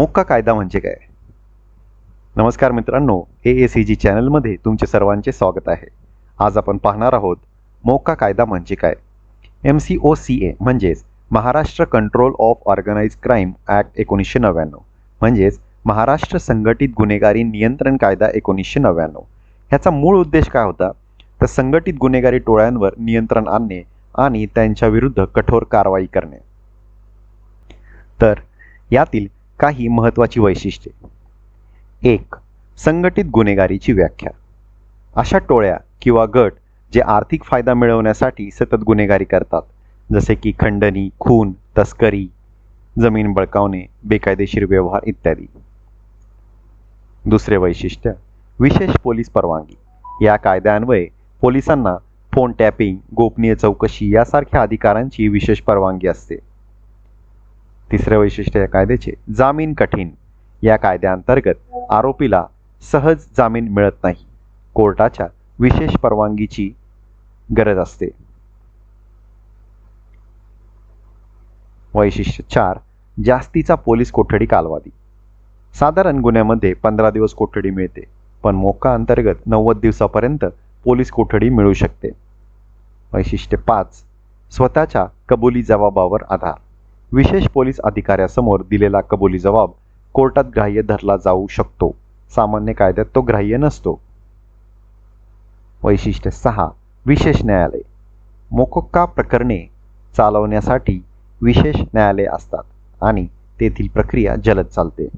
मोक्का कायदा म्हणजे काय? नमस्कार मित्रांनो ए ए सी जी चॅनलमध्ये तुमचे सर्वांचे स्वागत आहे. आज आपण पाहणार आहोत मोक्का कायदा म्हणजे काय? M C O C A म्हणजेच Maharashtra control of organise crime act एकोणीसशे नव्याण्णव. म्हणजेच महाराष्ट्र संघटित गुन्हेगारी नियंत्रण कायदा एकोणीसशे नव्याण्णव. ह्याचा मूळ उद्देश काय होता? तर संघटित गुन्हेगारी टोळ्यांवर नियंत्रण आणणे आणि त्यांच्या विरुद्ध कठोर कारवाई करणे. तर यातील काही महत्त्वाची वैशिष्ट्ये. एक संघटित गुन्हेगारीची व्याख्या. अशा टोळ्या किंवा गट जे आर्थिक फायदा मिळवण्यासाठी सतत गुन्हेगारी करतात जसे की खंडणी खून तस्करी जमीन बळकावणे बेकायदेशीर व्यवहार इत्यादी. दुसरे वैशिष्ट्य विशेष पोलीस परवानगी. या कायद्यान्वये पोलिसांना फोन टॅपिंग गोपनीय चौकशी यासारख्या अधिकारांची विशेष परवानगी असते. तिसरे वैशिष्ट्य या कायद्याचे. जामीन कठीण. या कायद्याअंतर्गत आरोपीला सहज जामीन मिळत नाही. कोर्टाच्या विशेष परवानगीची गरज असते. वैशिष्ट्य चार जास्तीचा पोलीस कोठडी कालवादी. साधारण गुन्ह्यामध्ये पंधरा दिवस कोठडी मिळते पण मोका अंतर्गत नव्वद दिवसापर्यंत पोलीस कोठडी मिळू शकते. वैशिष्ट्य पाच स्वतःच्या कबुली जबाबावर आधार. विशेष पोलीस अधिकाऱ्यासमोर दिलेला कबुली जबाब कोर्टात ग्राह्य धरला जाऊ शकतो. सामान्य कायद्यात तो ग्राह्य नसतो. वैशिष्ट्य सहा विशेष न्यायालय. मोकोक्का प्रकरणे चालवण्यासाठी विशेष न्यायालय असतात आणि तेथील प्रक्रिया जलद चालते.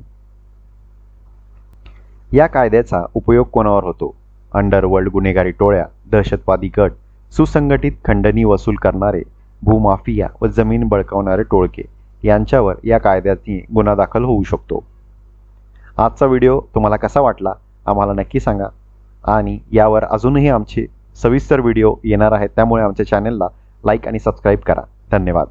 या कायद्याचा उपयोग कोणावर होतो? अंडरवर्ल्ड गुन्हेगारी टोळ्या दहशतवादी गट सुसंघटित खंडणी वसूल करणारे भूमाफिया व जमीन बळकावणारे टोळके यांच्यावर या कायद्याने गुन्हा दाखल होऊ शकतो. आजचा व्हिडिओ तुम्हाला कसा वाटला आम्हाला नक्की सांगा आणि यावर अजूनही आमचे सविस्तर व्हिडिओ येणार आहेत त्यामुळे आमच्या चॅनलला लाईक आणि सबस्क्राईब करा. धन्यवाद.